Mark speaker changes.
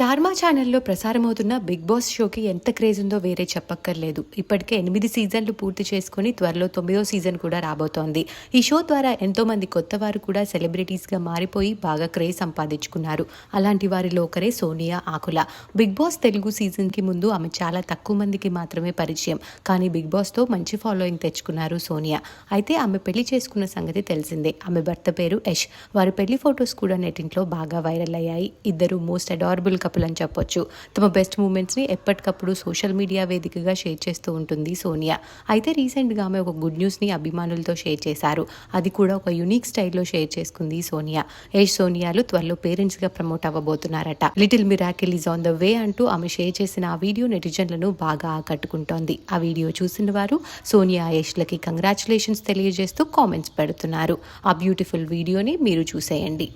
Speaker 1: స్టార్మా ఛానల్లో ప్రసారమవుతున్న big boss షోకి ఎంత క్రేజ్ ఉందో వేరే చెప్పక్కర్లేదు. ఇప్పటికే ఎనిమిది సీజన్లు పూర్తి చేసుకుని త్వరలో తొమ్మిదో సీజన్ కూడా రాబోతోంది. ఈ షో ద్వారా ఎంతోమంది కొత్త వారు కూడా సెలబ్రిటీస్గా మారిపోయి బాగా క్రేజ్ సంపాదించుకున్నారు. అలాంటి వారిలో ఒకరే సోనియా ఆకుల. బిగ్ బాస్ తెలుగు సీజన్కి ముందు ఆమె చాలా తక్కువ మందికి మాత్రమే పరిచయం. కానీ బిగ్ బాస్తో మంచి ఫాలోయింగ్ తెచ్చుకున్నారు సోనియా. అయితే ఆమె పెళ్ళి చేసుకున్న సంగతి తెలిసిందే. ఆమె భర్త పేరు యష్. వారి పెళ్ళి ఫొటోస్ కూడా నెటింట్లో బాగా వైరల్ అయ్యాయి. ఇద్దరు మోస్ట్ అడారబుల్ కపుల్ అని చెప్పొచ్చు. తమ బెస్ట్ మూమెంట్స్ని ఎప్పటికప్పుడు సోషల్ మీడియా వేదికగా షేర్ చేస్తూ ఉంటుంది సోనియా. అయితే రీసెంట్గా ఆమె ఒక గుడ్ న్యూస్ని అభిమానులతో షేర్ చేశారు. అది కూడా ఒక యునిక్ స్టైల్లో షేర్ చేసుకుంది సోనియా. యష్ సోనియాలు త్వరలో పేరెంట్స్గా promote అవ్వబోతున్నారట. Little miracle is on the way అంటూ ఆమె షేర్ చేసిన ఆ వీడియో నెటిజన్లను బాగా ఆకట్టుకుంటోంది. ఆ వీడియో చూసిన వారు సోనియా యష్లకి కంగ్రాచులేషన్స్ తెలియజేస్తూ కామెంట్స్ పెడుతున్నారు. ఆ బ్యూటిఫుల్ వీడియోని మీరు చూసేయండి.